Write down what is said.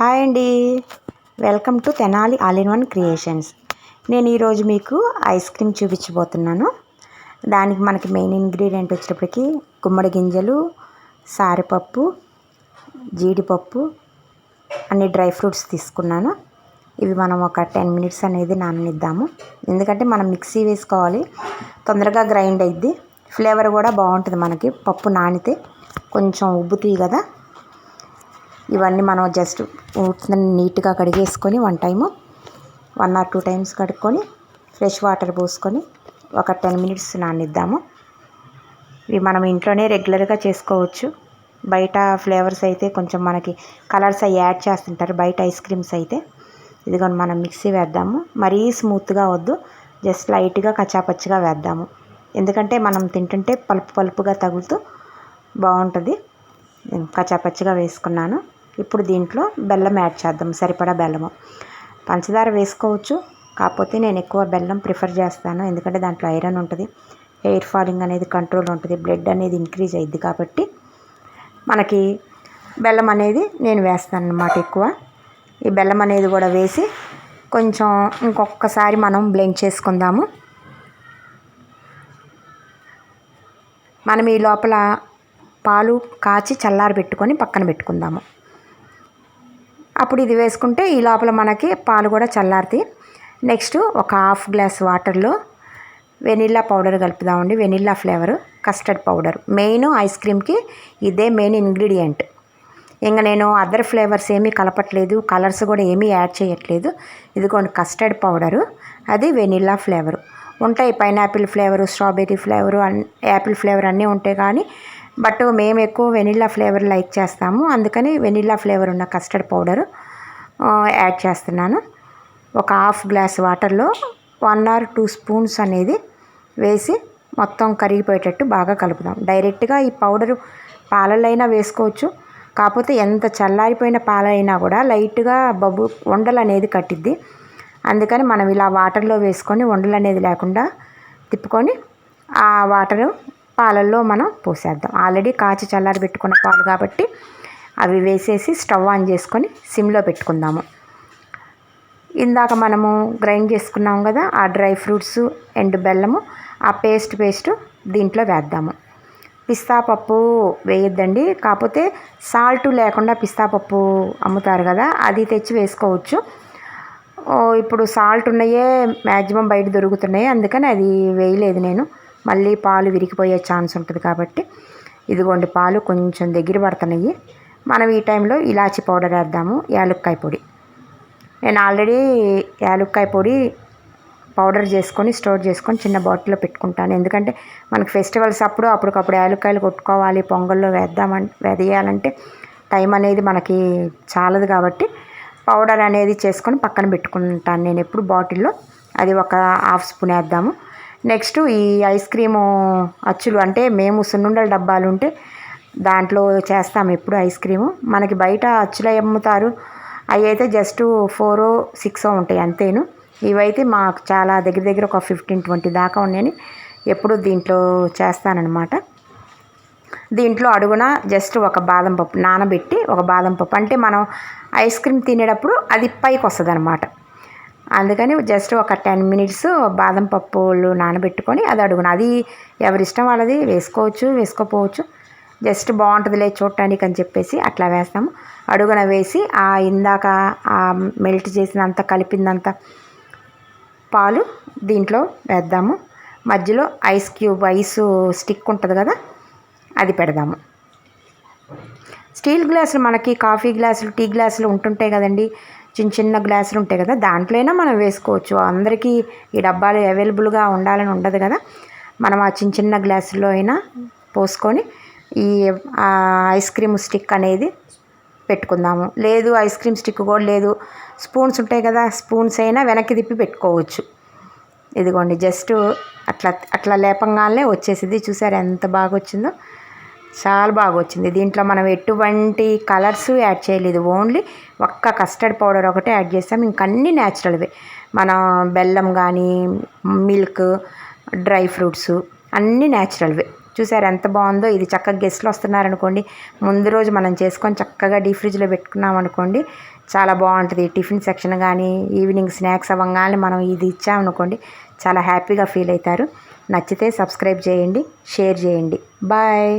Hi అండి. Welcome to Tenali all in one creations నేను ఈరోజు మీకు ఐస్ క్రీమ్ చూపించబోతున్నాను. దానికి మనకి మెయిన్ ఇంగ్రీడియంట్ వచ్చేటప్పటికి గుమ్మడి గింజలు సారెపప్పు జీడిపప్పు అన్ని డ్రై ఫ్రూట్స్ తీసుకున్నాను. ఇవి మనం ఒక టెన్ మినిట్స్ అనేది నాననిద్దాము. ఎందుకంటే మనం మిక్సీ వేసుకోవాలి. తొందరగా గ్రైండ్ అయ్యిద్ది ఫ్లేవర్ కూడా బాగుంటుంది మనకి. పప్పు నానితే కొంచెం ఉబ్బుతాయి కదా. ఇవన్నీ మనం జస్ట్ నీట్గా కడిగేసుకొని one time one or two times కడుక్కొని ఫ్రెష్ వాటర్ పోసుకొని ఒక టెన్ మినిట్స్ నానిద్దాము. ఇవి మనం ఇంట్లోనే రెగ్యులర్గా చేసుకోవచ్చు. బయట ఫ్లేవర్స్ అయితే కొంచెం మనకి కలర్స్ అవి యాడ్ చేస్తుంటారు. బయట ఐస్ క్రీమ్స్ అయితే ఇదిగోని మనం మిక్సీ వేద్దాము. మరీ స్మూత్గా వద్దు జస్ట్ లైట్గా కచ్చాపచ్చిగా వేద్దాము. ఎందుకంటే మనం తింటుంటే పలుపు పలుపుగా తగులుతూ బాగుంటుంది. నేను కచ్చాపచ్చిగా వేసుకున్నాను. ఇప్పుడు దీంట్లో బెల్లం యాడ్ చేద్దాం సరిపడా బెల్లము. పంచదార వేసుకోవచ్చు కాకపోతే నేను ఎక్కువ బెల్లం ప్రిఫర్ చేస్తాను ఎందుకంటే దాంట్లో ఐరన్ ఉంటుంది హెయిర్ ఫాలింగ్ అనేది కంట్రోల్ ఉంటుంది బ్లడ్ అనేది ఇంక్రీజ్ అయ్యిద్ది కాబట్టి మనకి బెల్లం అనేది నేను వేస్తాను అన్నమాట ఎక్కువ. ఈ బెల్లం అనేది కూడా వేసి కొంచెం ఇంకొకసారి మనం బ్లెండ్ చేసుకుందాము. మనం ఈ లోపల పాలు కాచి చల్లారి పెట్టుకొని పక్కన పెట్టుకుందాము. అప్పుడు ఇది వేసుకుంటే ఈ లోపల మనకి పాలు కూడా చల్లారుతాయి. నెక్స్ట్ ఒక హాఫ్ గ్లాస్ వాటర్లో vanilla powder కలుపుదామండి. Vanilla flavour custard powder. Main ice క్రీమ్కి ఇదే మెయిన్ ఇంగ్రీడియంట్. ఇంకా నేను అదర్ ఫ్లేవర్స్ ఏమీ కలపట్లేదు కలర్స్ కూడా ఏమీ యాడ్ చేయట్లేదు. ఇదిగోండి కస్టర్డ్ పౌడరు అది వెనిల్లా ఫ్లేవరు. ఉంటాయి pineapple flavour strawberry flavour and apple flavour అన్నీ ఉంటాయి కానీ బట్ మేము ఎక్కువ వెనిల్లా ఫ్లేవర్ లైక్ చేస్తాము. అందుకని వెనిల్లా ఫ్లేవర్ ఉన్న కస్టర్డ్ పౌడర్ యాడ్ చేస్తున్నాను. ఒక హాఫ్ గ్లాస్ వాటర్లో వన్ ఆర్ టూ స్పూన్స్ అనేది వేసి మొత్తం కరిగిపోయేటట్టు బాగా కలుపుదాం. డైరెక్ట్గా ఈ పౌడరు పాలలైనా వేసుకోవచ్చు. కాకపోతే ఎంత చల్లారిపోయిన పాలైనా కూడా లైట్గా బబ్బు ఉండలు అనేది కట్టిద్ది. అందుకని మనం ఇలా వాటర్లో వేసుకొని ఉండలు అనేది లేకుండా తిప్పుకొని ఆ వాటరు పాలల్లో మనం పోసేద్దాం. ఆల్రెడీ కాచి చల్లారి పెట్టుకున్న పాలు కాబట్టి అవి వేసేసి స్టవ్ ఆన్ చేసుకొని సిమ్లో పెట్టుకుందాము. ఇందాక మనము గ్రైండ్ చేసుకున్నాం కదా ఆ డ్రై ఫ్రూట్స్ అండ్ బెల్లము ఆ పేస్ట్ పేస్ట్ దీంట్లో వేద్దాము. పిస్తా పప్పు వేయొద్దండి కాకపోతే సాల్ట్ లేకుండా పిస్తా పప్పు అమ్ముతారు కదా అది తెచ్చి వేసుకోవచ్చు. ఇప్పుడు సాల్ట్ ఉన్నాయే మ్యాక్సిమం బయట దొరుకుతున్నాయి అందుకని అది వేయలేదు నేను. మళ్ళీ పాలు విరిగిపోయే ఛాన్స్ ఉంటుంది కాబట్టి ఇదిగోండి పాలు కొంచెం దగ్గర పడుతున్నాయి. మనం ఈ టైంలో ఇలాచి పౌడర్ వేద్దాము యాలుక్కాయ పొడి. నేను ఆల్రెడీ యాలుక్కాయ పొడి పౌడర్ చేసుకొని స్టోర్ చేసుకొని చిన్న బాటిల్లో పెట్టుకుంటాను. ఎందుకంటే మనకి ఫెస్టివల్స్ అప్పుడు అప్పటికప్పుడు యాలుక్కాయలు కొట్టుకోవాలి పొంగల్లో వేద్దామని వేదేయాలంటే టైం అనేది మనకి చాలదు కాబట్టి పౌడర్ అనేది చేసుకొని పక్కన పెట్టుకుంటాను నేను ఎప్పుడు బాటిల్లో. అది ఒక హాఫ్ స్పూన్ వేద్దాము. నెక్స్ట్ ఈ ఐస్ క్రీము అచ్చులు అంటే మేము సున్నుండల డబ్బాలు ఉంటే దాంట్లో చేస్తాము ఎప్పుడు ఐస్ క్రీము. మనకి బయట అచ్చులు అమ్ముతారు. అవి అయితే జస్ట్ ఫోరో సిక్సో ఉంటాయి అంతేను. ఇవైతే మాకు చాలా దగ్గర దగ్గర ఒక ఫిఫ్టీన్ ట్వంటీ దాకా ఉన్నాయని ఎప్పుడు దీంట్లో చేస్తానన్నమాట. దీంట్లో అడుగున జస్ట్ ఒక బాదం పప్పు నానబెట్టి ఒక బాదం పప్పు. అంటే మనం ఐస్ క్రీమ్ తినేటప్పుడు అది పైకి వస్తుంది అనమాట అందుకని జస్ట్ ఒక టెన్ మినిట్స్ బాదం పప్పులు నానబెట్టుకొని అది అడుగున. అది ఎవరిష్టం వాళ్ళది వేసుకోవచ్చు వేసుకోపోవచ్చు. జస్ట్ బాగుంటుందిలే చూడటానికి అని చెప్పేసి అట్లా వేస్తాము. అడుగున వేసి ఆ ఇందాక ఆ మెల్ట్ చేసినంత కలిపిందంత పాలు దీంట్లో వేద్దాము. మధ్యలో ఐస్ క్యూబ్ ఐస్ స్టిక్ ఉంటుంది కదా అది పెడదాము. స్టీల్ గ్లాసులు మనకి కాఫీ గ్లాసులు టీ గ్లాసులు ఉంటుంటాయి కదండి. చిన్న చిన్న గ్లాసులు ఉంటాయి కదా దాంట్లోనే మనం వేసుకోవచ్చు. అందరికీ ఈ డబ్బాలు అవైలబుల్గా ఉండాలని ఉండదు కదా. మనం ఆ చిన్న చిన్న గ్లాసుల్లో అయినా పోసుకొని ఈ ఐస్ క్రీమ్ స్టిక్ అనేది పెట్టుకుందాము. లేదు ఐస్ క్రీమ్ స్టిక్ కూడా లేదు. స్పూన్స్ ఉంటాయి కదా స్పూన్స్ అయినా వెనక్కి తిప్పి పెట్టుకోవచ్చు. ఇదిగోండి జస్ట్ అట్లా అట్లా లేపంగానే వచ్చేసింది. చూసారు ఎంత బాగా వచ్చిందో చాలా బాగా వచ్చింది దీంట్లో మనం ఎటువంటి కలర్స్ యాడ్ చేయలేదు. ఓన్లీ ఒక్క కస్టర్డ్ పౌడర్ ఒకటే యాడ్ చేస్తాం. ఇంక అన్నీ న్యాచురల్వే మన బెల్లం కానీ మిల్క్ డ్రై ఫ్రూట్స్ అన్నీ న్యాచురల్వే చూసారు ఎంత బాగుందో? ఇది చక్కగా గెస్ట్లు వస్తున్నారనుకోండి. ముందు రోజు మనం చేసుకొని చక్కగా డీ ఫ్రిడ్జ్లో పెట్టుకున్నాం అనుకోండి చాలా బాగుంటుంది. టిఫిన్ సెక్షన్ కానీ ఈవినింగ్ స్నాక్స్ అవ్వగానే మనం ఇది ఇచ్చామనుకోండి చాలా హ్యాపీగా ఫీల్ అవుతారు. నచ్చితే సబ్స్క్రైబ్ చేయండి షేర్ చేయండి. బాయ్!